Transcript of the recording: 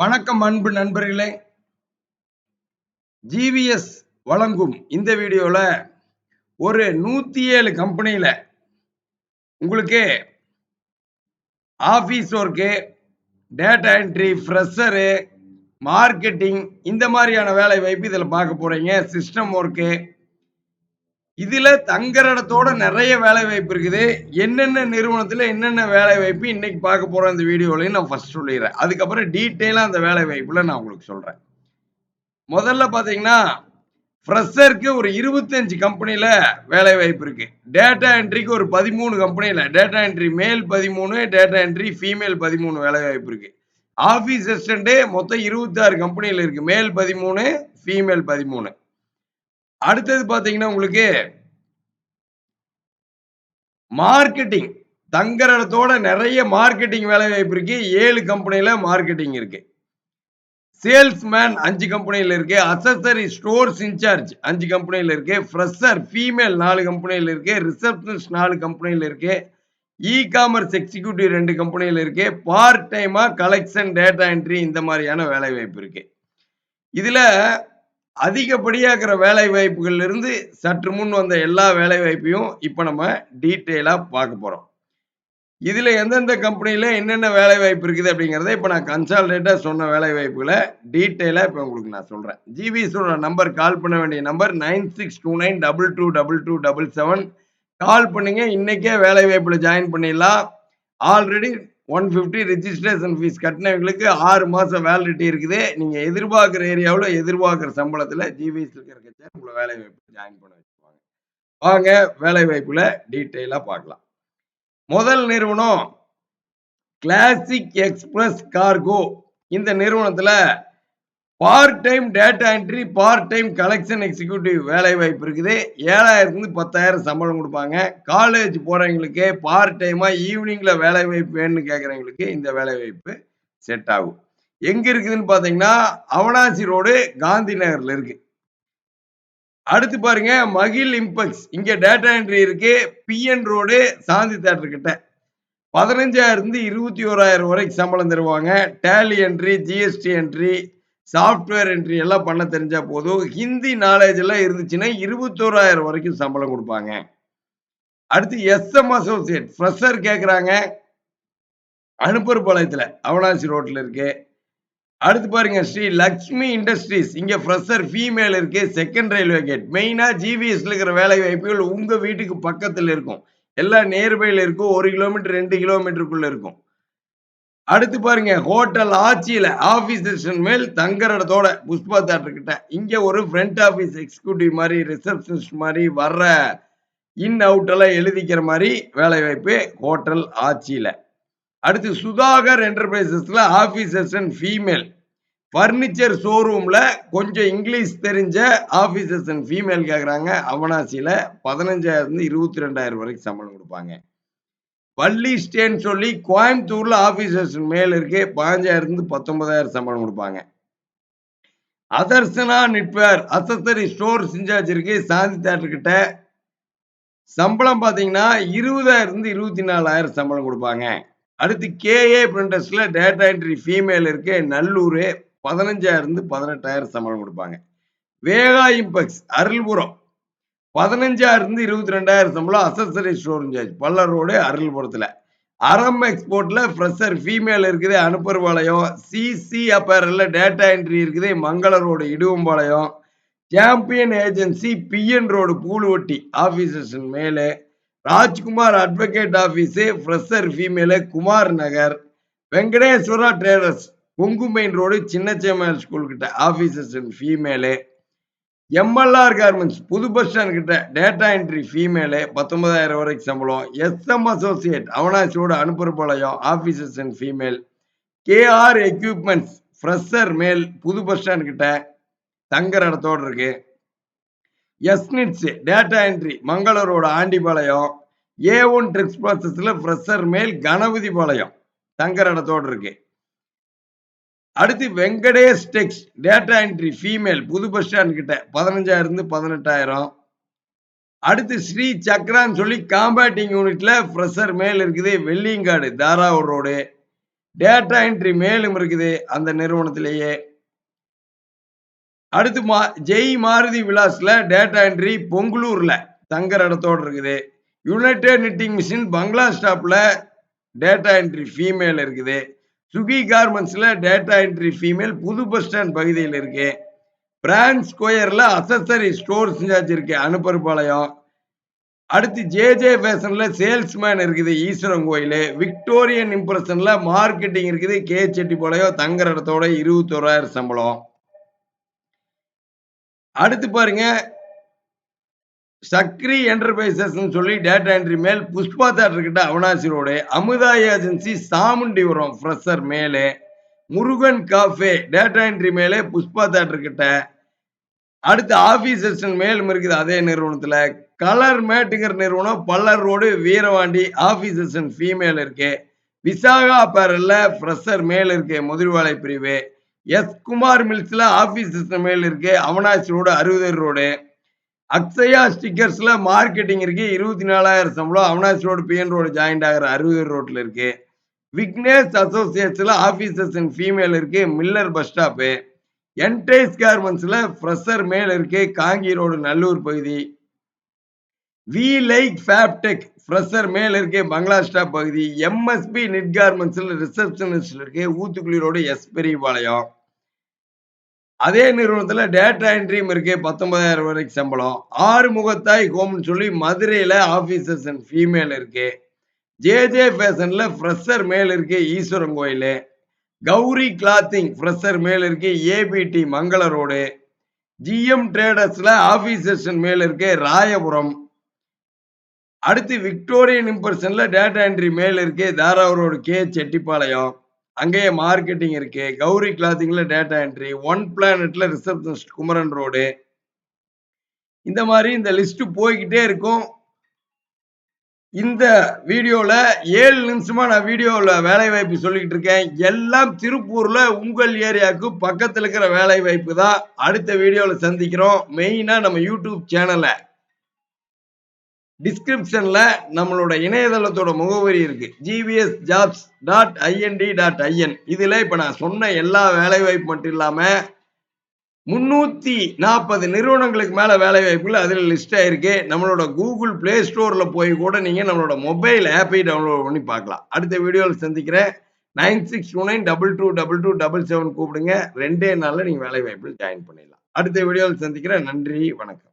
வணக்கம் அன்பு நண்பர்களே. ஜிவிஎஸ் வழங்கும் இந்த வீடியோல ஒரு நூத்தி ஏழு கம்பெனியில உங்களுக்கு office work data entry fresher marketing இந்த மாதிரியான வேலை வாய்ப்பு இதில் பார்க்க போறீங்க. சிஸ்டம் ஒர்க்கு இதுல தங்குற இடத்தோட நிறைய வேலை வாய்ப்பு இருக்குது. என்னென்ன நிறுவனத்துல என்னென்ன வேலை வாய்ப்பு இன்னைக்கு பார்க்க போற அந்த வீடியோலையும் நான் ஃபர்ஸ்ட் சொல்லிடுறேன். அதுக்கப்புறம் டீட்டெயிலா அந்த வேலை வாய்ப்புல நான் உங்களுக்கு சொல்றேன். முதல்ல பாத்தீங்கன்னா ஃப்ரெஷருக்கு ஒரு இருபத்தஞ்சு கம்பெனியில் வேலை வாய்ப்பு இருக்கு. டேட்டா என்ட்ரிக்கு ஒரு பதிமூணு கம்பெனியில் டேட்டா என்ட்ரி மேல் பதிமூணு டேட்டா என்ட்ரி ஃபீமேல் பதிமூணு வேலை வாய்ப்பு இருக்கு. ஆஃபீஸ் அசிஸ்டன்ட் மொத்தம் இருபத்தாறு கம்பெனியில் இருக்கு. மேல் பதிமூணு ஃபீமேல் பதிமூணு. அடுத்தது பாத்தீங்கன்னா உங்களுக்கு மார்க்கெட்டிங் தங்குற இடத்தோட நிறைய மார்க்கெட்டிங் வேலை வாய்ப்பு இருக்கு. ஏழு கம்பெனியில மார்க்கெட்டிங் இருக்கு. சேல்ஸ்மேன் அஞ்சு கம்பெனியில் இருக்கு. அசசரி ஸ்டோர்ஸ் இன்சார்ஜ் அஞ்சு கம்பெனியில் இருக்கு. ஃப்ரெஷர் ஃபீமேல் நாலு கம்பெனியில் இருக்கு. ரிசப்ஷனிஸ்ட் நாலு கம்பெனியில் இருக்கு. இ காமர்ஸ் எக்ஸிக்யூட்டிவ் ரெண்டு கம்பெனியில் இருக்கு. பார்ட் டைமா கலெக்ஷன் டேட்டா என்ட்ரி இந்த மாதிரியான வேலை வாய்ப்பு இருக்கு. இதுல அதிகப்படியாகிற வேலை வாய்ப்புகள்ல இருந்து சற்று முன் வந்த எல்லா வேலை வாய்ப்பையும் இப்ப நம்ம டீட்டெயிலா பார்க்க போறோம். இதுல எந்தெந்த கம்பெனில என்னென்ன வேலை வாய்ப்பு இருக்குது அப்படிங்கறத இப்ப நான் கன்சால்டேட்டா சொன்ன வேலை வாய்ப்புகளை டீட்டெயிலா இப்ப உங்களுக்கு நான் சொல்றேன். ஜிபிஎஸோட நம்பர் கால் பண்ண வேண்டிய number nine six two nine double two double two double seven call பண்ணுங்க. இன்னைக்கே வேலை வாய்ப்புல ஜாயின் பண்ணிடலாம். Already one fifty registration fees கட்டினவங்களுக்கு ஆறு மாதம் வேலிடிட்டி இருக்குது. நீங்கள் எதிர்பார்க்குற ஏரியாவில் எதிர்பார்க்குற சம்பளத்தில் ஜிபிஎஸ் இருக்கிற கட்சியை உங்களை வேலை வாய்ப்பு ஜாயின் பண்ண வச்சுருவாங்க வாங்க வேலை வாய்ப்பில் டீட்டெயிலாக பார்க்கலாம். முதல் நிறுவனம் கிளாசிக் எக்ஸ்பிரஸ் கார்கோ இந்த நிறுவனத்தில் part time data entry part time collection executive வேலை வாய்ப்பு இருக்குது. ஏழாயிரத்துலேருந்து பத்தாயிரம் சம்பளம் கொடுப்பாங்க. காலேஜ் போகிறவங்களுக்கு பார்ட் டைமாக ஈவினிங்கில் வேலை வாய்ப்பு வேணும்னு கேட்குறவங்களுக்கு இந்த வேலை வாய்ப்பு செட் ஆகும். எங்கே இருக்குதுன்னு பார்த்தீங்கன்னா அவனாசி ரோடு காந்தி நகர்ல இருக்கு. அடுத்து பாருங்க மகிழ் இம்பெக்ஸ் இங்கே டேட்டா என்ட்ரி இருக்கு. பிஎன் ரோடு சாந்தி தேட்டர் கிட்ட. பதினஞ்சாயிரம் இருந்து இருபத்தி ஓராயிரம் வரைக்கும் சம்பளம் தருவாங்க. Tally entry GST entry software entry எல்லாம் பண்ண தெரிஞ்சா போதும். ஹிந்தி நாலேஜ் எல்லாம் இருந்துச்சுன்னா இருபத்தோராயிரம் வரைக்கும் சம்பளம் கொடுப்பாங்க. அடுத்து எஸ்எம் அசோசியேட் ஃப்ரெஷர் கேட்குறாங்க அனுப்பர் பாளையத்தில் அவனாசி ரோட்ல இருக்கு. அடுத்து பாருங்க ஸ்ரீ லக்ஷ்மி இண்டஸ்ட்ரீஸ் இங்கே ஃப்ரெஷர் ஃபீமேல் இருக்கு செகண்ட் ரயில்வே கேட் மெயினா ஜிவிஎஸ்ல இருக்கிற வேலை வாய்ப்புகள் உங்க வீட்டுக்கு பக்கத்துல இருக்கும். எல்லாம் நேர்பையில் இருக்கும் ஒரு கிலோமீட்டர் ரெண்டு கிலோமீட்டருக்குள்ள இருக்கும். அடுத்து பாருங்க ஹோட்டல் ஆட்சியில ஆபீஸ் மேல் தங்குற இடத்தோட புஷ்பா தேட்டர் கிட்ட. இங்க ஒரு ஃப்ரண்ட் ஆபீஸ் எக்ஸிக்யூட்டிவ் மாதிரி ரிசப்ஷனிஸ்ட் மாதிரி வர்ற இன் அவுட் எல்லாம் எழுதிக்கிற மாதிரி வேலை வாய்ப்பு ஹோட்டல் ஆட்சியில அடுத்து சுதாகர் என்டர்பிரைசஸ்ல ஆபீஸ் அசிஸ்டன்ட் ஃபீமேல் ஃபர்னிச்சர் ஷோரூம்ல கொஞ்சம் இங்கிலீஷ் தெரிஞ்ச ஆபீஸ் அசிஸ்டன்ட் ஃபீமேல் கேட்குறாங்க அவனாசியில பதினஞ்சாயிரம் இருந்து இருபத்தி ரெண்டாயிரம் வரைக்கும் சம்பளம் கொடுப்பாங்க. வள்ளி ஸ்டேன்னு சொல்லி கோயம்புத்தூர்ல ஆபீசர்ஸ் மேல இருக்கே பாஞ்சாயிரத்து இருந்து பத்தொன்பதாயிரம் சம்பளம் கொடுப்பாங்க. Adarshana knitwear accessory store in-charge இருக்கு சாந்தி தேட்டர் கிட்ட சம்பளம் பாத்தீங்கன்னா இருபதாயிரம் இருந்து இருபத்தி நாலாயிரம் சம்பளம் கொடுப்பாங்க. அடுத்து கேஏ பிரிண்டர்ஸ்ல டேட்டா என்ட்ரி ஃபீமேல் இருக்கு நல்லூர் பதினஞ்சாயிரம் இருந்து பதினெட்டாயிரம் சம்பளம் கொடுப்பாங்க. வேகா இம்பெக்ஸ் அருள்புரம் பதினஞ்சாயிரம் இருந்து இருபத்தி ரெண்டாயிரம் சம்பளம் அசசரி ஸ்டோர் சார்ஜ் பல்ல ரோடு அருள்புரத்துல. அறம் எக்ஸ்போர்ட்டில் ஃப்ரெஷர் ஃபீமேல் இருக்குது அனுப்பர்பாளையம் சிசி அப்பேரில் டேட்டா என்ட்ரி இருக்குது Mangala road Iduvampalayam. Champion agency PN road Pooluvatti officers மேலே. Rajkumar advocate office fresher female Kumar Nagar. Venkateswara traders Kongu main road சின்னச்சேமல் ஸ்கூல்கிட்ட கிட்ட ஆபீசர்ஸ் ஃபீமேலு எம்எல்ஆர் கார்மெண்ட்ஸ் புது bus stand கிட்ட data entry female பத்தொன்பதாயிரம் வரைக்கும் சம்பளம். SM associate அவனாசியோட Anupparpalayam officers and female KR equipments fresher male புது bus stand கிட்ட தங்குற இடத்தோடு இருக்கு. எஸ்னிட்ஸ் டேட்டா என்ட்ரி மங்களூரோட ஆண்டிபாளையம். ஏ ஒன் ட்ரிக்ஸ் ப்ராசஸில் ஃப்ரெஷர் மேல் கணபதி பாளையம் தங்குற இடத்தோடு இருக்கு. அடுத்து Venkatesh tex data entry female புது பஸ் ஸ்டாண்ட் கிட்ட பதினஞ்சாயிரம் இருந்து பதினெட்டாயிரம். அடுத்து ஸ்ரீ சக்ரான்னு சொல்லி காம்பேட்டிங் யூனிட்ல ஃப்ரெஷர் மேல் இருக்குது Velliyangadu Tharavur road data entry மேலும் இருக்குது அந்த நிறுவனத்திலேயே. அடுத்து மா ஜெய் மாருதி விலாஸ்ல டேட்டா என்ட்ரி பொங்கலூரில் தங்குற இடத்தோட இருக்குது. யுனைடெட் நிட்டிங் மிஷின் பங்களா ஸ்டாப்ல டேட்டா என்ட்ரி ஃபீமேல் இருக்குது. சுகி கார்மெண்ட்ஸில் டேட்டா என்ட்ரி ஃபீமேல் புது பஸ் ஸ்டாண்ட் பகுதியில் இருக்கு. பிரான்ஸ் ஸ்கொயரில் அசசரி ஸ்டோர் செஞ்சாச்சிருக்கு இருக்கு அனுப்பருப்பாளையம் அடுத்து ஜேஜே ஃபேஷனில் சேல்ஸ்மேன் இருக்குது ஈஸ்வரன் கோயில். விக்டோரியன் இம்ப்ரெஷனில் மார்க்கெட்டிங் இருக்குது கே செட்டிப்பாளையம் தங்குற இடத்தோட இருபத்தோராயிரம் சம்பளம். அடுத்து பாருங்க சக்ரி என்டர்பிரைசஸ் சொல்லி data entry male Pushpa theatre கிட்ட Avinashi road Amudha agency Chamundipuram fresher மேலே முருகன் காஃபே டேட்டா என்ட்ரி மேலே புஷ்பா தேட்டர் கிட்ட அடுத்து ஆஃபீஸ் அசிஸ்டன்ட் மேலும் இருக்குது அதே நிறுவனத்தில் கலர் மேட்டுங்கிற நிறுவனம் Pallar road Veeravandi office assistant female இருக்கு விசாகா பேரல்ல ஃப்ரெஷர் மேல் இருக்கு முதிர்வாளை பிரிவு எஸ் குமார் மில்ஸ்ல ஆபீஸ் மேல் இருக்கு அவனாசி ரோடு அறுபது ரோடு. அக்ஷயா ஸ்டிக்கர்ஸ்ல மார்க்கெட்டிங் இருக்கு. இருபத்தி நாலாயிரம் சம்பளம். Avinashi road PN road joint ஆகிற அறுபது ரோட்ல இருக்கு. விக்னேஷ் அசோசியேட்ஸ்ல ஆபீசர்ஸ் அண்ட் ஃபீமேல் இருக்கு. மில்லர் பஸ் ஸ்டாப்பு என்டைஸ் கார்மெண்ட்ஸ்ல ஃப்ரெஷர் மேல் இருக்கு. காங்கி ரோடு நல்லூர் பகுதி. வி லைக் ஃபேப்டெக் ஃப்ரெஷர் மேல் இருக்கு. பங்களா ஸ்டாப் பகுதி. எம்எஸ்பி நிட் கார்மெண்ட்ஸ்ல ரிசப்ஷனிஸ்ட் இருக்கு. ஊத்துக்குளி ரோடு எஸ் பெரியபாளையம் அதே நிறுவனத்தில் டேட்டா என்ட்ரியும் இருக்கு பத்தொன்பதாயிரம் வரைக்கும் சம்பளம். ஆறு முகத்தாய் ஹோம்னு சொல்லி மதுரையில் ஆஃபீஸர்ஸ் அண்ட் ஃபீமேல் இருக்கு. ஜேஜே ஃபேஷனில் ஃப்ரெஷர் மேல் இருக்கு ஈஸ்வரன் கோயில். கௌரி கிளாத்திங் ஃப்ரெஷர் மேல் இருக்கு ஏபிடி மங்கள ரோடு. ஜிஎம் ட்ரேடர்ஸில் ஆபீசர்ஸ் மேல் இருக்கு ராயபுரம். அடுத்து விக்டோரியன் இம்பர்சனில் டேட்டா என்ட்ரி மேல் இருக்கு தாராவூர் ரோடு கே. செட்டிப்பாளையம். அங்கேயே மார்க்கெட்டிங் இருக்கு. கௌரி கிளாத்திங்ல டேட்டா என்ட்ரி ஒன் பிளானட்ல ரிசப்ஷனிஸ்ட் குமரன் ரோடு இந்த மாதிரி இந்த லிஸ்ட் போய்கிட்டே இருக்கும். இந்த வீடியோவில் ஏழு நிமிஷமா நான் வீடியோவில் வேலை வாய்ப்பு சொல்லிக்கிட்டு இருக்கேன். எல்லாம் திருப்பூரில் உங்கள் ஏரியாவுக்கு பக்கத்தில் இருக்கிற வேலை வாய்ப்பு தான். அடுத்த வீடியோவில் சந்திக்கிறோம். மெயினாக நம்ம யூடியூப் சேனலை. டிஸ்கிரிப்ஷன்ல நம்மளோட இணையதளத்தோட முகவரி இருக்கு. GVS jobs dot INT dot IN இதுல இப்ப நான் சொன்ன எல்லா வேலை வாய்ப்பு மட்டும் இல்லாம முன்னூத்தி நாற்பது நிறுவனங்களுக்கு மேல வேலை வாய்ப்புகள் அதுல லிஸ்ட் ஆயிருக்கு. நம்மளோட கூகுள் பிளே ஸ்டோர்ல போய் கூட நீங்க நம்மளோட மொபைல் ஆப்பை டவுன்லோட் பண்ணி பார்க்கலாம். அடுத்த வீடியோவில் சந்திக்கிறேன். Nine six two nine double two double two double seven கூப்பிடுங்க. ரெண்டே நாளில் நீங்க வேலை வாய்ப்பில் ஜாயின் பண்ணிடலாம். அடுத்த வீடியோவில் சந்திக்கிறேன். நன்றி. வணக்கம்.